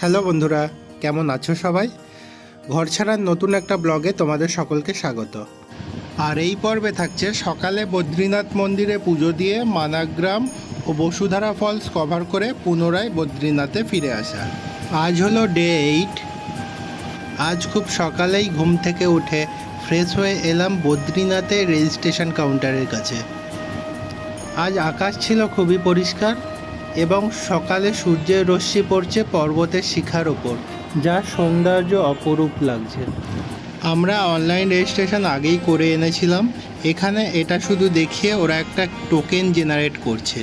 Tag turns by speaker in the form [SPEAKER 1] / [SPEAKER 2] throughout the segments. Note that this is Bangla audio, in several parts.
[SPEAKER 1] হ্যালো বন্ধুরা, কেমন আছো সবাই? ঘর ছাড়ার নতুন একটা ব্লগে তোমাদের সকলকে স্বাগত। আর এই পর্বে থাকছে সকালে বদ্রীনাথ মন্দিরে পুজো দিয়ে মানাগ্রাম ও বসুধারা ফলস কভার করে পুনরায় বদ্রীনাথে ফিরে আসা। আজ হলো ডে এইট। আজ খুব সকালেই ঘুম থেকে উঠে ফ্রেশ হয়ে এলাম বদ্রীনাথের রেজিস্ট্রেশন কাউন্টারের কাছে। আজ আকাশ ছিল খুবই পরিষ্কার এবং সকালে সূর্যের রশ্মি পড়ছে পর্বতের শিখার ওপর যা সৌন্দর্য অপরূপ লাগছে। আমরা অনলাইন রেজিস্ট্রেশন আগেই করে এনেছিলাম। এখানে এটা শুধু দেখিয়ে ওরা একটা টোকেন জেনারেট করছে।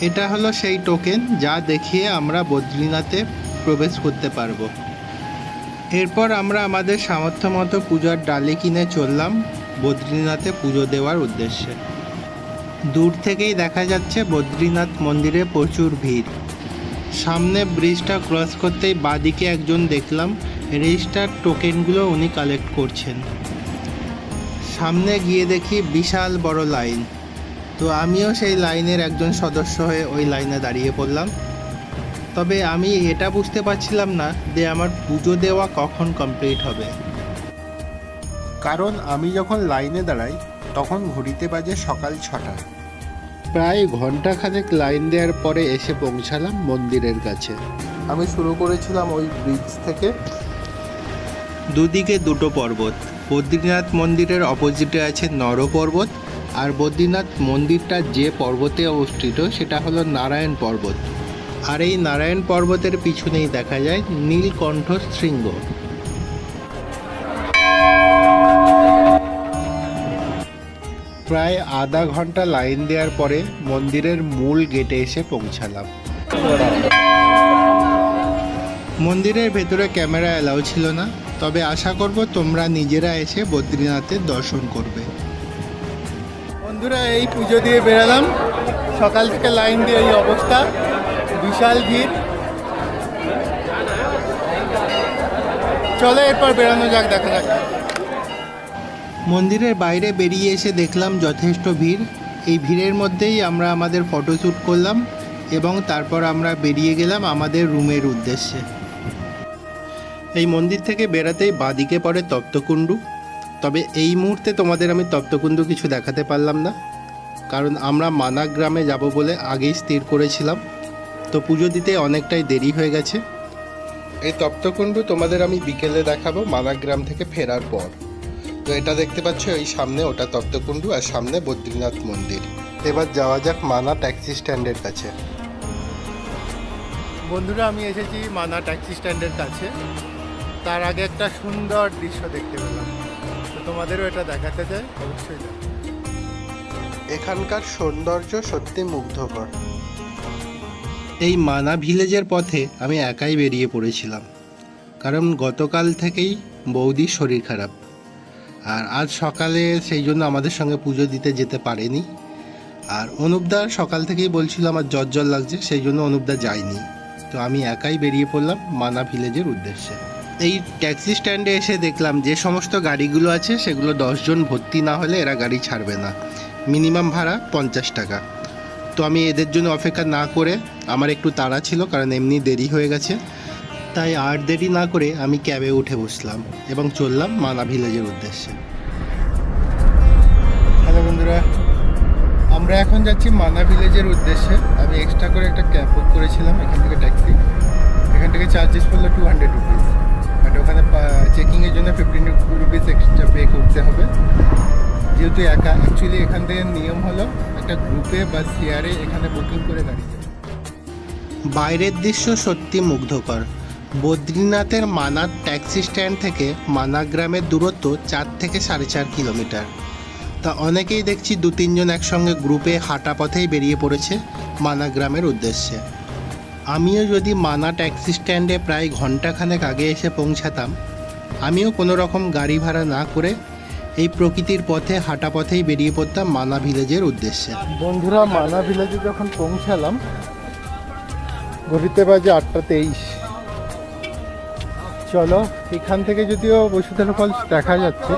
[SPEAKER 1] এটা হলো সেই টোকেন যা দেখিয়ে আমরা বদ্রীনাথে প্রবেশ করতে পারব। এরপর আমরা আমাদের সামর্থ্য মতো পূজার ডালি কিনে চললাম বদ্রীনাথে পুজো দেওয়ার উদ্দেশ্যে। দূর থেকেই দেখা যাচ্ছে বদ্রীনাথ মন্দিরে প্রচুর ভিড়। সামনে ব্রিজটা ক্রস করতেই বাদিকে একজন দেখলাম রেজিস্টার টোকেনগুলো উনি কালেক্ট করছেন। সামনে গিয়ে দেখি বিশাল বড় লাইন তো আমিও সেই লাইনের একজন সদস্য হয়ে ওই লাইনে দাঁড়িয়ে পড়লাম। তবে আমি এটা বুঝতে পারছিলাম না যে আমার পুজো দেওয়া কখন কমপ্লিট হবে। কারণ আমি যখন লাইনে দাঁড়াই তখন ঘড়িতে বাজে সকাল ছটা। প্রায় ঘণ্টা খানেক লাইন দেওয়ার পরে এসে পৌঁছালাম মন্দিরের কাছে। আমি শুরু করেছিলাম ওই ব্রিজ থেকে। দুদিকে দুটো পর্বত বদ্রীনাথ মন্দিরের অপোজিটে আছে নর পর্বত আর বদ্রীনাথ মন্দিরটা যে পর্বতে অবস্থিত সেটা হলো নারায়ণ পর্বত। আর এই নারায়ণ পর্বতের পিছনেই দেখা যায় নীলকণ্ঠ শৃঙ্গ। প্রায় আধা ঘণ্টা লাইন দেওয়ার পরে মন্দিরের মূল গেটে এসে পৌঁছালাম। মন্দিরের ভেতরে ক্যামেরা অ্যালাউ ছিল না, তবে আশা করব তোমরা নিজেরা এসে বদ্রীনাথের দর্শন করবে। বন্ধুরা, এই পুজো দিয়ে বেরালাম। সকাল থেকে লাইন দিয়ে এই অবস্থা। বিশাল ভিড়। চলো এরপর বেরানো যাক, দেখা যাক। মন্দিরের বাইরে বেরিয়ে এসে দেখলাম যথেষ্ট ভিড়। এই ভিড়ের মধ্যেই আমরা আমাদের ফটোশ্যুট করলাম এবং তারপর আমরা বেরিয়ে গেলাম আমাদের রুমের উদ্দেশ্যে। এই মন্দির থেকে বেরাতেই বাদিকে পড়ে তপ্তকুণ্ডু। তবে এই মুহূর্তে তোমাদের আমি তপ্তকুণ্ডু কিছু দেখাতে পারলাম না। কারণ আমরা মানা গ্রামে যাব বলে আগেই স্থির করেছিলাম। তো পুজো দিতে অনেকটাই দেরি হয়ে গেছে। এই তপ্তকুণ্ডু তোমাদের আমি বিকেলে দেখাবো মানাগ্রাম থেকে ফেরার পর। তো এটা দেখতে পাচ্ছ এই সামনে ওটা তপ্তকুণ্ডু আর সামনে বদ্রীনাথ মন্দির। এবার যাওয়া যাক মানা ট্যাক্সি স্ট্যান্ডের কাছে। বন্ধুরা আমি এসেছি মানা ট্যাক্সি স্ট্যান্ডের কাছে। তার আগে একটা সুন্দর দৃশ্য দেখতে পেলাম। তো তোমাদেরও এটা দেখাতে চাই অবশ্যই এখানকার সৌন্দর্য সত্যি মুগ্ধকর। এই মানা ভিলেজের পথে আমি একাই বেরিয়ে পড়েছিলাম। কারণ গতকাল থেকেই বৌদির শরীর খারাপ। আর আজ সকালে সেই জন্য আমাদের সঙ্গে পুজো দিতে যেতে পারেনি। আর অনুপদা সকাল থেকেই বলছিল আমার জ্বর জ্বর লাগছে, সেই জন্য অনুপদা যায়নি। তো আমি একাই বেরিয়ে পড়লাম মানা ভিলেজের উদ্দেশ্যে। এই ট্যাক্সি স্ট্যান্ডে এসে দেখলাম যে সমস্ত গাড়িগুলো আছে, সেগুলো দশজন ভর্তি না হলে এরা গাড়ি ছাড়বে না। মিনিমাম ভাড়া পঞ্চাশ টাকা। তো আমি এদের জন্য অপেক্ষা না করে, আমার একটু তাড়া ছিল, কারণ এমনি দেরি হয়ে গেছে। তাই আর দেরি না করে আমি ক্যাবে উঠে বসলাম এবং চললাম মানা ভিলেজের উদ্দেশ্যে। হ্যালো বন্ধুরা, আমরা এখন যাচ্ছি মানা ভিলেজের উদ্দেশ্যে। আমি এক্সট্রা করে একটা ক্যাব বুক করেছিলাম এখান থেকে ট্যাক্সি এখান থেকে চার্জেস পড়ল টু হান্ড্রেড রুপিস বাট ওখানে চেকিংয়ের জন্য ফিফটিন রুপিস এক্সট্রা পে করতে হবে। যেহেতু একা অ্যাকচুয়ালি এখান থেকে নিয়ম হলো একটা গ্রুপে বা শেয়ারে এখানে বুকিং করে গাড়ি বাইরের দৃশ্য সত্যি মুগ্ধকর। বদ্রীনাথের মানার ট্যাক্সি স্ট্যান্ড থেকে মানা গ্রামের দূরত্ব চার থেকে সাড়ে চার কিলোমিটার। তা অনেকেই দেখছি দু তিনজন একসঙ্গে গ্রুপে হাঁটা পথেই বেরিয়ে পড়েছে মানা গ্রামের উদ্দেশ্যে। আমিও যদি মানা ট্যাক্সি স্ট্যান্ডে প্রায় ঘন্টাখানেক আগে এসে পৌঁছাতাম, আমিও কোনো রকম গাড়ি ভাড়া না করে এই প্রকৃতির পথে হাঁটা পথেই বেরিয়ে পড়তাম মানা ভিলেজের উদ্দেশ্যে। বন্ধুরা, মানা ভিলেজে যখন পৌঁছালাম ঘড়িতে বাজে আটটা তেইশ। চলো, এখান থেকে যদিও বসুধরা ফলস দেখা যাচ্ছে,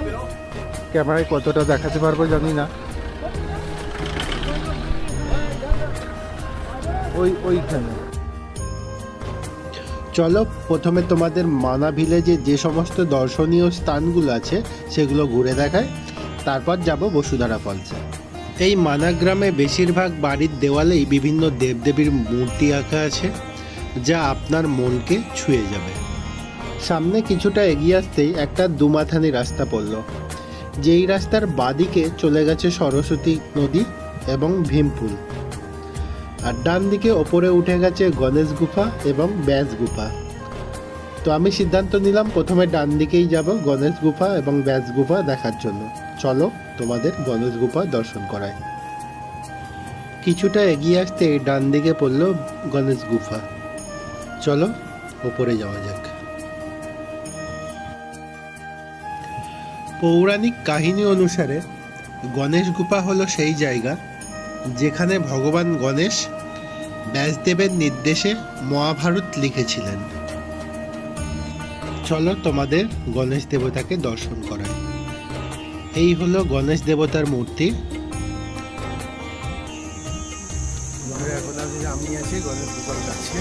[SPEAKER 1] ক্যামেরায় কতটা দেখাতে পারব জানি না। ওই, ওইখানে। চলো, প্রথমে তোমাদের মানা ভিলেজে যে সমস্ত দর্শনীয় স্থানগুলো আছে, সেগুলো ঘুরে দেখায় তারপর যাব বসুধারা ফলসে এই মানা গ্রামে বেশিরভাগ বাড়ির দেওয়ালেই বিভিন্ন দেবদেবীর মূর্তি আঁকা আছে, যা আপনার মনকে ছুঁয়ে যাবে। সামনে কিছুটা এগিয়ে আসতেই একটা দুমাথানি রাস্তা পড়ল। যেই রাস্তার বাদিকে চলে গেছে সরস্বতী নদী এবং ভীমপুল। আর ডান দিকে ওপরে উঠে গেছে গণেশ গুফা এবং ব্যাস গুফা। তো আমি সিদ্ধান্ত নিলাম প্রথমে ডান দিকেই যাব গণেশ গুফা এবং ব্যাস গুফা দেখার জন্য। চলো তোমাদের গণেশ গুফা দর্শন করায় কিছুটা এগিয়ে আসতে ডান দিকে পড়ল গণেশ গুফা। চলো ওপরে যাওয়া যাক। পৌরাণিক কাহিনী অনুসারে গণেশ গুফা হলো সেই জায়গা যেখানে ভগবান গণেশ ব্যাসদেবের নির্দেশে মহাভারত লিখেছিলেন। চলো তোমাদের গণেশ দেবতাকে দর্শন করায় এই হলো গণেশ দেবতার মূর্তি।
[SPEAKER 2] আমি আছি গণেশ গোপাল কাছে।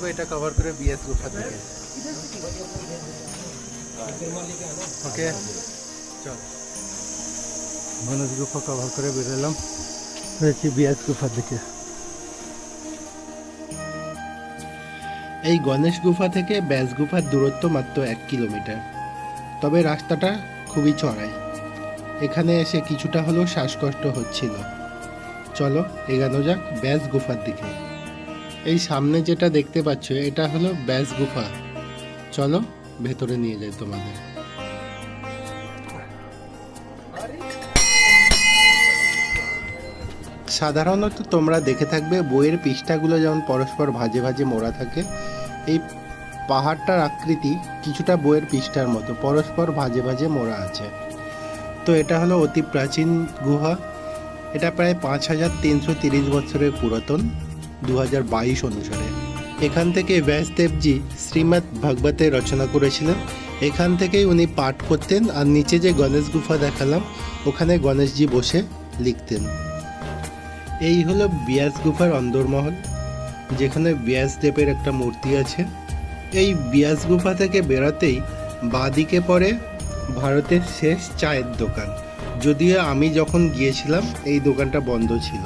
[SPEAKER 2] যাব এটা কভার করে বিএস গুফা থেকে ওকে চল। গণেশ গুফা কভার করে বেরোলাম। হয়েছি বিএস গুফার দিকে।
[SPEAKER 1] এই গণেশ গুফা থেকে ব্যাস গুফার দূরত্ব মাত্র এক কিলোমিটার। তবে রাস্তাটা খুবই চড়াই। এখানে এসে কিছুটা হলেও শ্বাসকষ্ট হচ্ছিল। চলো এগানো যাক ব্যাস গুফার দিকে। এই সামনে যেটা দেখতে পাচ্ছ, এটা হলো ব্যাস গুফা। চলো, ভেতরে নিয়ে যাই তোমাদের। সাধারণত তোমরা দেখে থাকবে, বইয়ের পৃষ্ঠাগুলো যেমন পরস্পর ভাজে ভাজে মোড়া থাকে, এই পাহাড়টার আকৃতি কিছুটা বইয়ের পৃষ্ঠার মতো, পরস্পর ভাজে ভাজে মোড়া আছে। তো এটা হলো অতি প্রাচীন গুহা। এটা প্রায় পাঁচ হাজার তিনশো তিরিশ বছরের পুরাতন। দু হাজার বাইশ অনুসারে। এখান থেকে ব্যাসদেবজি শ্রীমৎ ভাগবতে রচনা করেছিলেন। এখান থেকেই উনি পাঠ করতেন আর নিচে যে গণেশ গুফা দেখালাম, ওখানে গণেশজি বসে লিখতেন। এই হলো বিয়াস গুফার অন্দরমহল, যেখানে ব্যাস দেবের একটা মূর্তি আছে। এই বিয়াস গুফা থেকে বেরাতেই বাদিকে পড়ে ভারতের শেষ চায়ের দোকান। যদিও আমি যখন গিয়েছিলাম, এই দোকানটা বন্ধ ছিল।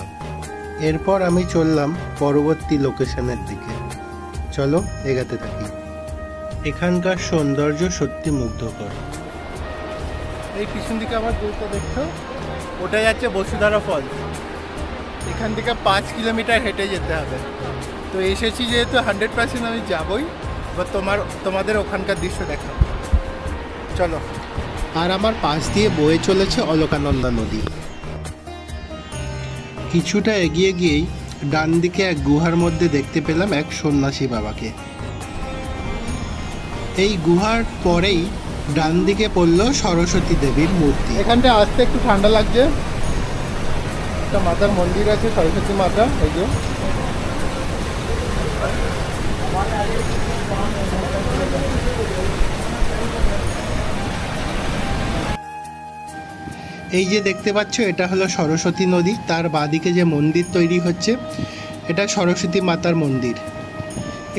[SPEAKER 1] এরপর আমি চললাম পরবর্তী লোকেশনের দিকে। চলো এগাতে থাকি। এখানকার সৌন্দর্য সত্যি মুগ্ধকর।
[SPEAKER 2] এই পিছন দিকে আমার দূরটা দেখছ? ওটা যাচ্ছে বসুধারা ফলস এখান থেকে পাঁচ কিলোমিটার হেঁটে যেতে হবে। তো এসেছি যেহেতু হান্ড্রেড পার্সেন্ট আমি যাবই বা তোমার তোমাদের ওখানকার দৃশ্য দেখাবো। চলো।
[SPEAKER 1] আর আমার পাশ দিয়ে বয়ে চলেছে অলকানন্দা নদী। কিছুটা এগিয়ে গিয়েই ডান দিকে এক গুহার মধ্যে দেখতে পেলাম এক সন্ন্যাসী বাবাকে। এই গুহার পরেই ডান দিকে পড়ল সরস্বতী দেবীর মূর্তি।
[SPEAKER 2] এখানটা আসতে একটু ঠান্ডা লাগছে। একটা মাতার মন্দির আছে, সরস্বতী মাতা, এই যে।
[SPEAKER 1] এই যে দেখতে পাচ্ছ, এটা হলো সরস্বতী নদী। তার বাদিকে যে মন্দির তৈরি হচ্ছে, এটা সরস্বতী মাতার মন্দির।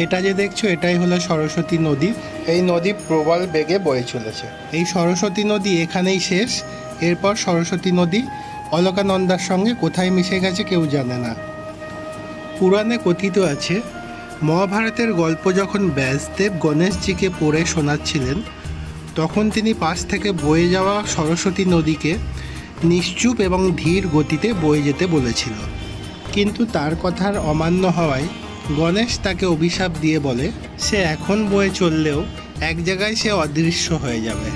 [SPEAKER 1] এটা যে দেখছ, এটাই হলো সরস্বতী নদী।
[SPEAKER 2] এই নদী প্রবল বেগে বয়ে চলেছে।
[SPEAKER 1] এই সরস্বতী নদী এখানেই শেষ। এরপর সরস্বতী নদী অলকানন্দার সঙ্গে কোথায় মিশে গেছে কেউ জানে না। পুরাণে কথিত আছে, মহাভারতের গল্প যখন ব্যাসদেব গণেশজিকে পড়ে শোনাচ্ছিলেন, তখন তিনি পাশ থেকে বয়ে যাওয়া সরস্বতী নদীকে নিশ্চুপ এবং ধীর গতিতে বয়ে যেতে বলেছিল। কিন্তু তার কথার অমান্য হওয়ায় গণেশ তাকে অভিশাপ দিয়ে বলে, সে এখন বয়ে চললেও এক জায়গায় সে অদৃশ্য হয়ে যাবে।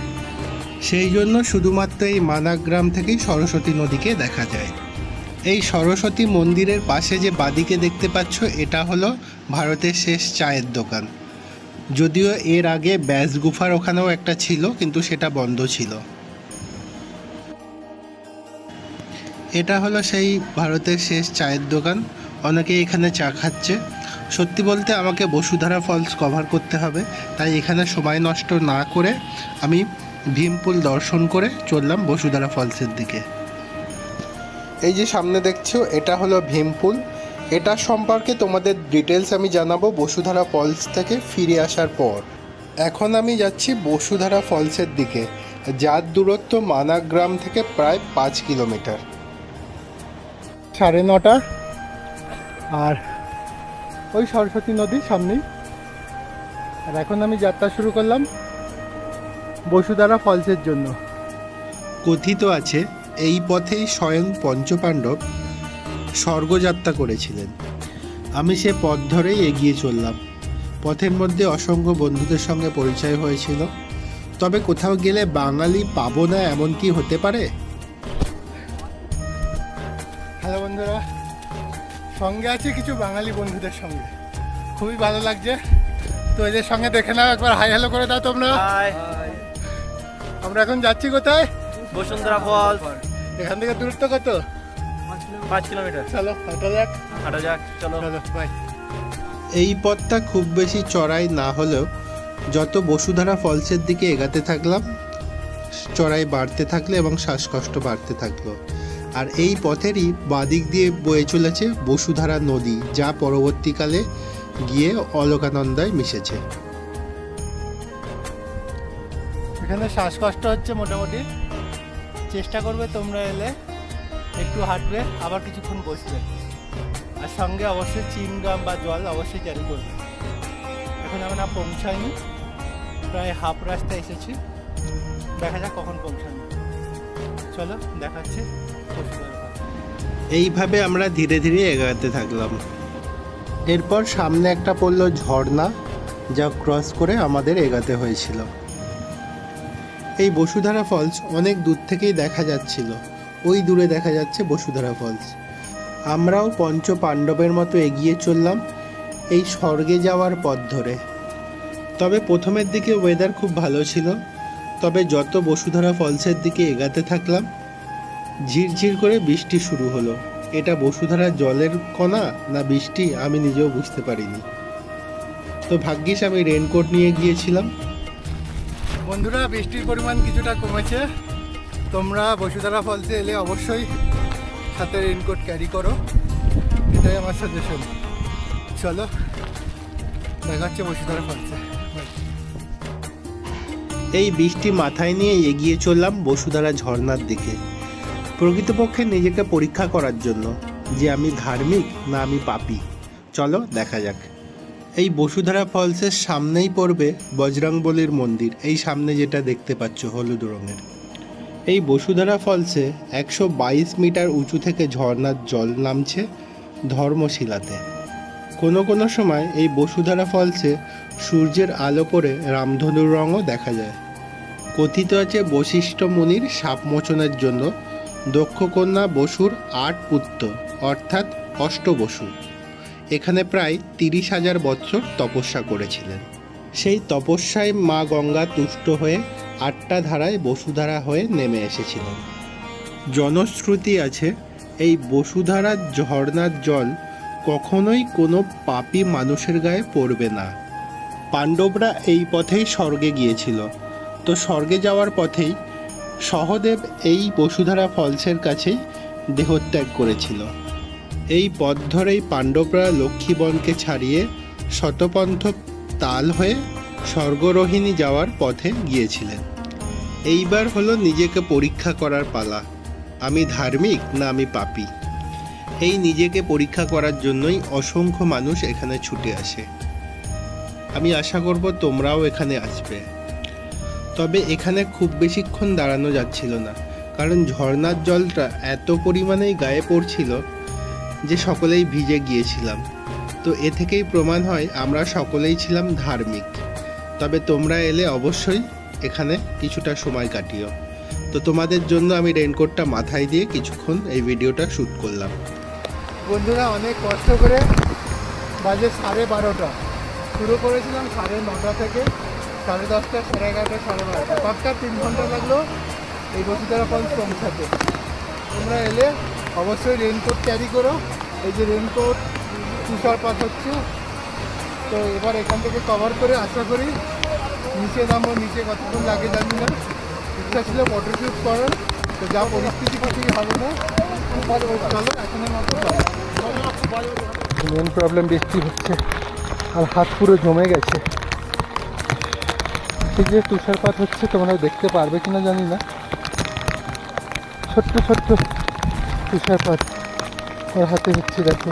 [SPEAKER 1] সেই জন্য শুধুমাত্র এই মানাগ্রাম থেকেই সরস্বতী নদীকে দেখা যায়। এই সরস্বতী মন্দিরের পাশে যে বাদিকে দেখতে পাচ্ছ, এটা হলো ভারতের শেষ চায়ের দোকান। যদিও এর আগে ব্যাস গুফার ওখানেও একটা ছিল, কিন্তু সেটা বন্ধ ছিল। এটা হলো সেই ভারতের শেষ চায়ের দোকান। অনেকে এখানে চা খাচ্ছে। সত্যি বলতে আমাকে বসুধারা ফলস কভার করতে হবে। তাই এখানে সময় নষ্ট না করে আমি ভীমপুল দর্শন করে চললাম বসুধারা ফলসের দিকে। এই যে সামনে দেখছ, এটা হলো ভীমপুল। এটা সম্পর্কে তোমাদের ডিটেলস আমি জানাব বসুধারা ফলস থেকে ফিরে আসার পর। এখন আমি যাচ্ছি বসুধারা ফলসের দিকে। যার দূরত্ব মানাগ্রাম থেকে প্রায় পাঁচ কিলোমিটার।
[SPEAKER 2] সাড়ে নটা। আর ওই সরস্বতী নদী সামনেই। আর এখন আমি যাত্রা শুরু করলাম বসুধারা ফলসের জন্য।
[SPEAKER 1] কথিত আছে, এই পথেই স্বয়ং পঞ্চপাণ্ডব স্বর্গযাত্রা করেছিলেন। আমি সে পথ ধরেই এগিয়ে চললাম। পথের মধ্যে অসংখ্য বন্ধুদের সঙ্গে পরিচয় হয়েছিল। তবে কোথাও গেলে বাঙালি পাবো না এমন কি হতে পারে?
[SPEAKER 2] হ্যালো বন্ধুরা। সঙ্গে আছে কিছু বাঙালি বন্ধুদের সঙ্গে। খুবই ভালো লাগছে। তো এদের সঙ্গে দেখে নাও একবার। হাই হ্যালো করে দাও তোমরা। আমরা এখন যাচ্ছি কোথায়?
[SPEAKER 3] বসুন্ধরা ফলস
[SPEAKER 2] এখান থেকে দূরত্ব কত?
[SPEAKER 3] পাঁচ কিলোমিটার।
[SPEAKER 2] চলো হাঁটা যাক।
[SPEAKER 3] হাঁটা যাক চলো।
[SPEAKER 2] চলো বাই
[SPEAKER 1] এই পথটা খুব বেশি চড়াই না হলেও যত বসুধারা ফলসের দিকে এগাতে থাকলাম চড়াই বাড়তে থাকল এবং শ্বাসকষ্ট বাড়তে থাকল। আর এই পথেরই বাদিক দিয়ে বয়ে চলেছে বসুধারা নদী, যা পরবর্তীকালে গিয়ে অলকানন্দায় মিশেছে।
[SPEAKER 2] এখানে শ্বাসকষ্ট হচ্ছে মোটামুটি। চেষ্টা করবে তোমরা এলে, একটু হাঁটবে, আবার কিছুক্ষণ বসবে। আর সঙ্গে অবশ্যই চিনগাম বা জল অবশ্যই ক্যারি করবে। এখন আমরা পৌঁছাইনি, প্রায় হাফ রাস্তা এসেছি। দেখা যাক কখন পৌঁছানো। চলো, দেখাচ্ছি।
[SPEAKER 1] এইভাবে আমরা ধীরে ধীরে এগাতে থাকলাম। এরপর সামনে একটা পড়ল ঝর্ণা, যা ক্রস করে আমাদের এগাতে হয়েছিল। এই বসুধারা ফলস অনেক দূর থেকেই দেখা যাচ্ছিল। ওই দূরে দেখা যাচ্ছে বসুধারা ফলস। আমরাও পঞ্চ পাণ্ডবের মতো এগিয়ে চললাম এই স্বর্গে যাওয়ার পথ ধরে। তবে প্রথমের দিকে ওয়েদার খুব ভালো ছিল, তবে যত বসুধারা ফলসের দিকে এগাতে থাকলাম ঝিরঝির করে বৃষ্টি শুরু হলো। এটা বসুধারা জলের কণা না বৃষ্টি আমি নিজেও বুঝতে পারিনি। তো ভাগ্যিস আমি রেনকোট নিয়ে গিয়েছিলাম।
[SPEAKER 2] বন্ধুরা বৃষ্টির পরিমাণ কিছুটা কমেছে। তোমরা বসুধারা ফলসে এলে অবশ্যই সাথে রেনকোট ক্যারি করো। এটাই আমার সাজেশন চলো দেখা হচ্ছে বসুধারা ফলসে
[SPEAKER 1] এই বৃষ্টি মাথায় নিয়ে এগিয়ে চললাম বসুধারা ঝর্নার দিকে। প্রকৃতপক্ষে নিজেকে পরীক্ষা করার জন্য যে আমি ধার্মিক না আমি পাপি। চলো দেখা যাক। এই বসুধারা ফলসের সামনেই পড়বে বজরংবলির মন্দির। এই সামনে যেটা দেখতে পাচ্ছ হলুদ রঙের। এই বসুধারা ফলসে একশো বাইশ মিটার উঁচু থেকে ঝর্ণার জল নামছে ধর্মশিলাতে। কোনো কোনো সময় এই বসুধারা ফলসে সূর্যের আলো পড়ে রামধনুর রঙও দেখা যায়। কথিত আছে বশিষ্ঠ মুনির সাপমোচনের জন্য দক্ষকন্যা বসুর আট পুত্র, অর্থাৎ অষ্টবসু। এখানে প্রায় তিরিশ হাজার বছর তপস্যা করেছিলেন। সেই তপস্যায় মা গঙ্গা তুষ্ট হয়ে আটটা ধারায় বসুধারা হয়ে নেমে এসেছিলেন। জনশ্রুতি আছে, এই বসুধারার ঝর্ণার জল কখনোই কোনো পাপী মানুষের গায়ে পড়বে না। পাণ্ডবরা এই পথেই স্বর্গে গিয়েছিল। তো স্বর্গে যাওয়ার পথেই সহদেব এই বসুধারা ফলসের কাছেই দেহত্যাগ করেছিল। এই পথ ধরেই পাণ্ডবরা লক্ষ্মীবনকে ছাড়িয়ে শতপন্থ তাল হয়ে স্বর্গরোহিণী যাওয়ার পথে গিয়েছিলেন। এইবার হলো নিজেকে পরীক্ষা করার পালা। আমি ধার্মিক না আমি পাপী? এই নিজেকে পরীক্ষা করার জন্যই অসংখ্য মানুষ এখানে ছুটে আসে। আমি আশা করব তোমরাও এখানে আসবে। তবে এখানে খুব বেশিক্ষণ দাঁড়ানো যাচ্ছিল না, কারণ ঝর্নার জলটা এত পরিমাণেই গায়ে পড়ছিল যে সকলেই ভিজে গিয়েছিলাম। তো এ থেকেই প্রমাণ হয় আমরা সকলেই ছিলাম ধার্মিক। তবে তোমরা এলে অবশ্যই এখানে কিছুটা সময় কাটিও। তো তোমাদের জন্য আমি রেনকোটটা মাথায় দিয়ে কিছুক্ষণ এই ভিডিওটা শ্যুট করলাম।
[SPEAKER 2] বন্ধুরা, অনেক কষ্ট করে বাজে সাড়ে বারোটা। শুরু করেছিলাম সাড়ে নটা থেকে। সাড়ে দশটা, সাড়ে এগারোটা, সাড়ে বারোটা। পাক্কা তিন ঘণ্টা লাগল এই বসুধারা ফলস পৌঁছাতে। তোমরা এলে অবশ্যই রেনকোট ক্যারি করো। এই যে রেনকোট তুষারপাত হচ্ছে। তো এবার এখান থেকে কভার করে আশা করি নিচে নামো নিচে কতক্ষণ লাগে জানি না। ইচ্ছা ছিল ফটোশ্যুট করার, তো যা পরিস্থিতি কিছুই হবে না চলো, এখনের মতো মেন প্রবলেম বৃষ্টি হচ্ছে, আর হাত পুরো জমে গেছে। এই যে তুষারপাত হচ্ছে তোমরা দেখতে পারবে কিনা জানি না। ছোট্ট ছোট্ট তুষারপাত ওর হাতে হচ্ছে দেখো।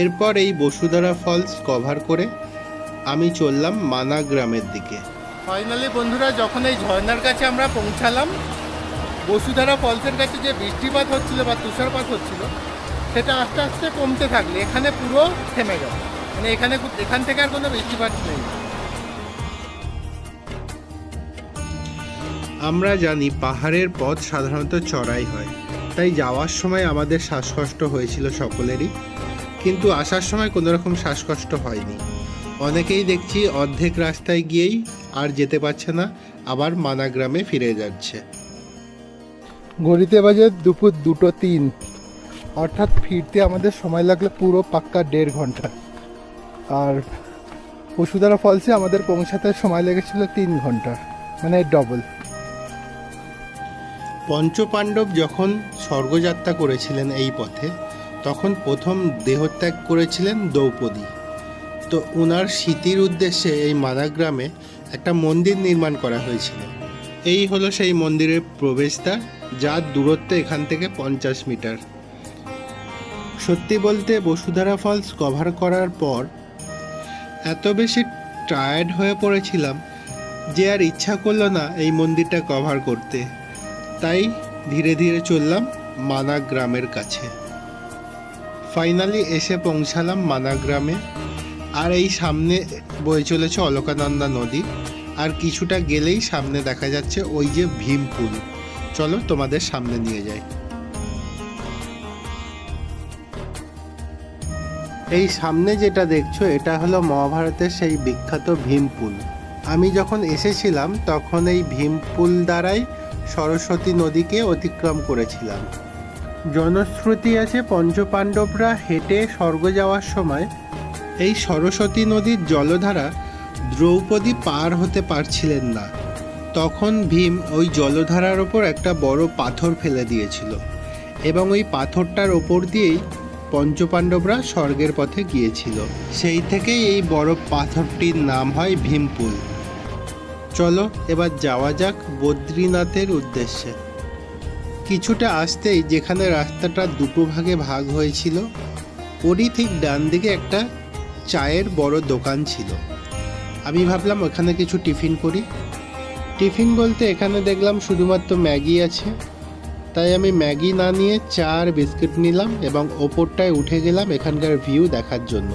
[SPEAKER 1] এরপর এই বসুধারা ফলস কভার করে আমি চললাম মানা গ্রামের দিকে।
[SPEAKER 2] ফাইনালি বন্ধুরা যখন এই ঝর্নার কাছে আমরা পৌঁছালাম বসুধারা ফলসের কাছে যে বৃষ্টিপাত হচ্ছিল বা তুষারপাত হচ্ছিল, সেটা আস্তে আস্তে কমতে থাকলে এখানে পুরো থেমে গেল। মানে এখানে এখান থেকে আর কোনো বৃষ্টিপাত নেই।
[SPEAKER 1] আমরা জানি পাহাড়ের পথ সাধারণত চড়াই হয়, তাই যাওয়ার সময় আমাদের শ্বাসকষ্ট হয়েছিল সকলেরই, কিন্তু আসার সময় কোনো রকম শ্বাসকষ্ট হয়নি। অনেকেই দেখছি অর্ধেক রাস্তায় গিয়েই আর যেতে পারছে না, আবার মানা গ্রামে ফিরে যাচ্ছে।
[SPEAKER 2] ঘড়িতে বাজে দুপুর দুটো তিন। অর্থাৎ ফিরতে আমাদের সময় লাগল পুরো পাক্কা দেড় ঘণ্টা। আর বসুধারা ফলসে আমাদের পৌঁছাতে সময় লেগেছিল তিন ঘণ্টা মানে ডবল
[SPEAKER 1] পঞ্চপাণ্ডব যখন স্বর্গযাত্রা করেছিলেন এই পথে, তখন প্রথম দেহত্যাগ করেছিলেন দ্রৌপদী। তো ওনার স্মৃতির উদ্দেশ্যে এই মানাগ্রামে একটা মন্দির নির্মাণ করা হয়েছিল। এই হলো সেই মন্দিরের প্রবেশদ্বার যার দূরত্ব এখান থেকে পঞ্চাশ মিটার। সত্যি বলতে বসুধারা ফলস কভার করার পর এত বেশি টায়ার্ড হয়ে পড়েছিলাম যে আর ইচ্ছা করল না এই মন্দিরটা কভার করতে। তাই ধীরে ধীরে চললাম মানা গ্রামের কাছে। ফাইনালি এসে পৌঁছালাম মানা গ্রামে। আর এই সামনে বয়ে চলেছে অলকানন্দা নদী। আর কিছুটা গেলেই সামনে দেখা যাচ্ছে ওই যে ভীমপুল চলো তোমাদের সামনে নিয়ে যাই। এই সামনে যেটা দেখছ, এটা হলো মহাভারতের সেই বিখ্যাত ভীমপুল আমি যখন এসেছিলাম, তখন এই ভীমপুল দ্বারাই সরস্বতী নদীকে অতিক্রম করেছিলাম। জনশ্রুতি আছে পঞ্চপাণ্ডবরা হেঁটে স্বর্গ যাওয়ার সময় এই সরস্বতী নদীর জলধারা দ্রৌপদী পার হতে পারছিলেন না। তখন ভীম ওই জলধারার ওপর একটা বড় পাথর ফেলে দিয়েছিল এবং ওই পাথরটার ওপর দিয়েই পঞ্চপাণ্ডবরা স্বর্গের পথে গিয়েছিল। সেই থেকেই এই বড় পাথরটির নাম হয় ভীমপুল। চলো এবার যাওয়া যাক বদ্রীনাথের উদ্দেশ্যে। কিছুটা আসতেই যেখানে রাস্তাটা দুটো ভাগে ভাগ হয়েছিল, ওরই ঠিক ডান দিকে একটা চায়ের বড় দোকান ছিল। আমি ভাবলাম ওখানে কিছু টিফিন করি টিফিন বলতে এখানে দেখলাম শুধুমাত্র ম্যাগি আছে তাই আমি ম্যাগি না নিয়ে চা আর বিস্কিট নিলাম এবং ওপরটায় উঠে গেলাম এখানকার ভিউ দেখার জন্য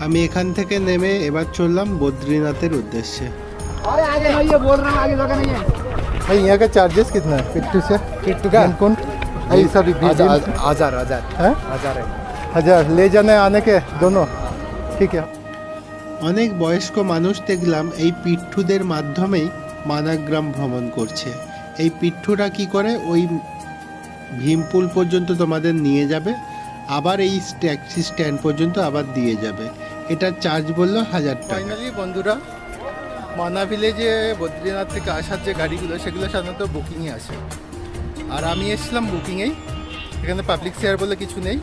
[SPEAKER 1] আমি এখান থেকে নেমে এবার চললাম বদ্রীনাথের উদ্দেশ্যে
[SPEAKER 4] अरे आगे नहीं है बोल रहा हूँ आगे जगह नहीं है
[SPEAKER 2] भाई यहाँ का चार्जेस कितना है पिट्टू से
[SPEAKER 4] पिट्टू का?
[SPEAKER 2] हेमकुंड ये सभी
[SPEAKER 4] हजार हजार हजार
[SPEAKER 2] हैं
[SPEAKER 4] हजार है
[SPEAKER 2] हजार ले जाने आने के दोनों ठीक है
[SPEAKER 1] অনেক বয়স্ক মানুষ দেখলাম এই পিঠুদের মাধ্যমেই মানাগ্রাম ভ্রমণ করছে। এই পিঠুরা কি করে? ওই ভীমপুল পর্যন্ত তোমাদের নিয়ে যাবে, আবার এই ট্যাক্সি স্ট্যান্ড পর্যন্ত আবার দিয়ে যাবে। এটার চার্জ বলল হাজার টাকা।
[SPEAKER 2] বন্ধুরা, মানা ভিলেজে বদ্রীনাথ থেকে আসার যে গাড়িগুলো, সেগুলো সাধারণত বুকিংয়ে আসে। আর আমি এসেছিলাম বুকিংয়েই এখানে পাবলিক শেয়ার বলে কিছু নেই।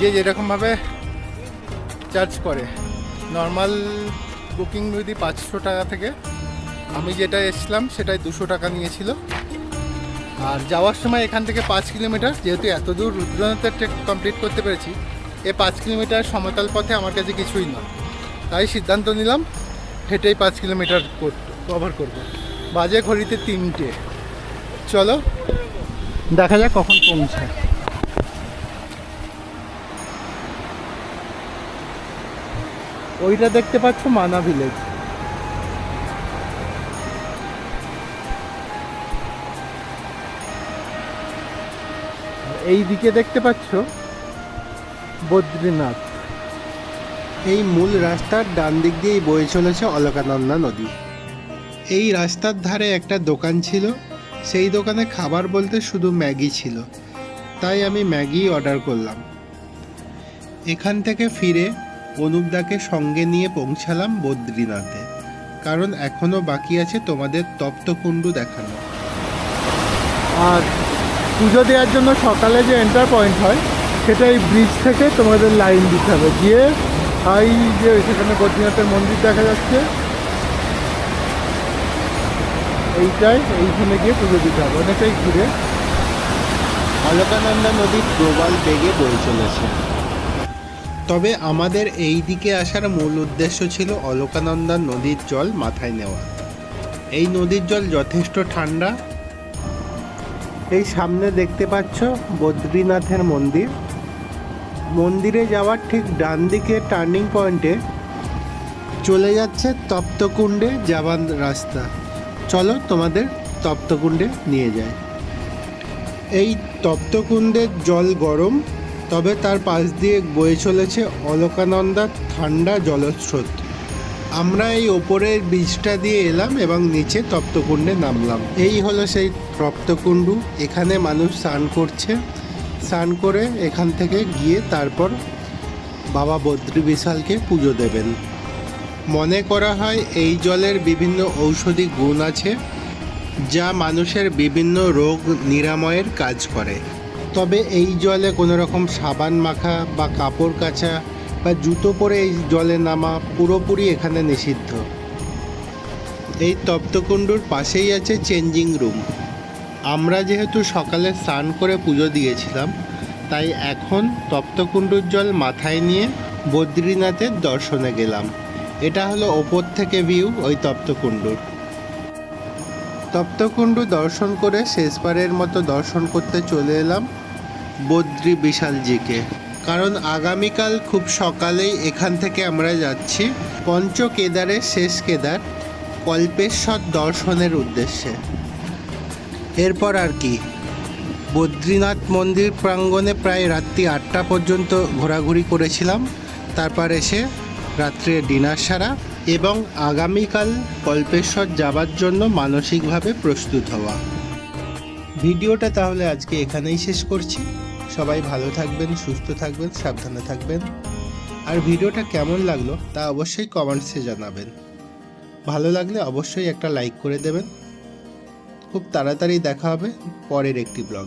[SPEAKER 2] যে যেরকমভাবে চার্জ করে। নর্মাল বুকিং যদি পাঁচশো টাকা থেকে, আমি যেটা এসেছিলাম সেটাই দুশো টাকা নিয়েছিল। আর যাওয়ার সময় এখান থেকে পাঁচ কিলোমিটার, যেহেতু এত দূর রুদ্রনাথের ট্রেক কমপ্লিট করতে পেরেছি, এ পাঁচ কিলোমিটার সমতল পথে আমার কাছে কিছুই না। তাই সিদ্ধান্ত নিলাম, হেঁটেই পাঁচ কিলোমিটার কভার করব। বাজে ঘড়িতে তিনটে। চলো, দেখা যাক কখন পৌঁছায়। ওইটা দেখতে পাচ্ছ মানা ভিলেজ এই দিকে দেখতে পাচ্ছ বদ্রীনাথ।
[SPEAKER 1] এই মূল রাস্তার ডান দিক দিয়েই বয়ে চলেছে অলকানন্দা নদী। এই রাস্তার ধারে একটা দোকান ছিল। সেই দোকানে খাবার বলতে শুধু ম্যাগি ছিল। তাই আমি ম্যাগি অর্ডার করলাম। এখান থেকে ফিরে অনুপদাকে সঙ্গে নিয়ে পৌঁছালাম বদ্রীনাথে। কারণ এখনও বাকি আছে তোমাদের তপ্তকুণ্ডু দেখানো।
[SPEAKER 2] আর পুজো দেওয়ার জন্য সকালে যে এন্টার পয়েন্ট হয় সেটা এই ব্রিজ থেকে তোমাদের লাইন দিতে হবে। গিয়ে এই যে সেখানে বদ্রীনাথের মন্দির দেখা যাচ্ছে এইটাই এইখানে গিয়ে পুজো দিতে হবে। অনেকটাই ঘুরে।
[SPEAKER 1] অলকানন্দা নদী প্রবাল বেগে বয়ে চলেছে। তবে আমাদের এই দিকে আসার মূল উদ্দেশ্য ছিল অলকানন্দা নদীর জল মাথায় নেওয়া। এই নদীর জল যথেষ্ট ঠান্ডা। এই সামনে দেখতে পাচ্ছ বদ্রীনাথের মন্দির। মন্দিরে যাওয়ার ঠিক ডান দিকে টার্নিং পয়েন্টে চলে যাচ্ছে তপ্তকুণ্ডে যাবার রাস্তা। চলো তোমাদের তপ্তকুণ্ডে নিয়ে যায় এই তপ্তকুণ্ডের জল গরম। তবে তার পাশ দিয়ে বয়ে চলেছে অলকানন্দা ঠান্ডা জলস্রোত। আমরা এই ওপরের বীজটা দিয়ে এলাম এবং নিচে তপ্তকুণ্ডে নামলাম। এই হলো সেই তপ্তকুণ্ডু। এখানে মানুষ স্নান করছে। স্নান করে এখান থেকে গিয়ে তারপর বাবা বদ্রী বিশালকে পুজো দেবেন। মনে করা হয় এই জলের বিভিন্ন ঔষধি গুণ আছে, যা মানুষের বিভিন্ন রোগ নিরাময়ের কাজ করে। তবে এই জলে কোনো রকম সাবান মাখা বা কাপড় কাচা বা জুতো পরে এই জলে নামা পুরোপুরি এখানে নিষিদ্ধ। এই তপ্তকুণ্ডুর পাশেই আছে চেঞ্জিং রুম। আমরা যেহেতু সকালে স্নান করে পুজো দিয়েছিলাম, তাই এখন তপ্তকুণ্ডুর জল মাথায় নিয়ে বদ্রীনাথের দর্শনে গেলাম। এটা হলো ওপর থেকে ভিউ ওই তপ্তকুণ্ডুর। তপ্তকুণ্ডু দর্শন করে শেষবারের মতো দর্শন করতে চলে এলাম বদ্রী বিশালজিকে। কারণ আগামীকাল খুব সকালেই এখান থেকে আমরা যাচ্ছি পঞ্চ কেদারের শেষ কেদার, কল্পেশ্বর দর্শনের উদ্দেশ্যে। এরপর আর কি? বদ্রীনাথ মন্দির প্রাঙ্গণে প্রায় রাত্রি আটটা পর্যন্ত ঘোরাঘুরি করেছিলাম। তারপর এসে রাত্রে ডিনার সারা এবং আগামীকাল কল্পেশ্বর যাবার জন্য মানসিকভাবে প্রস্তুত হওয়া। ভিডিওটা তাহলে আজকে এখানেই শেষ করছি। সবাই ভালো থাকবেন, সুস্থ থাকবেন, সাবধানে থাকবেন। আর ভিডিওটা কেমন লাগল তা অবশ্যই কমেন্টসে জানাবেন। ভালো লাগলে অবশ্যই একটা লাইক করে দেবেন। খুব তাড়াতাড়ি দেখা হবে পরের একটি ব্লগে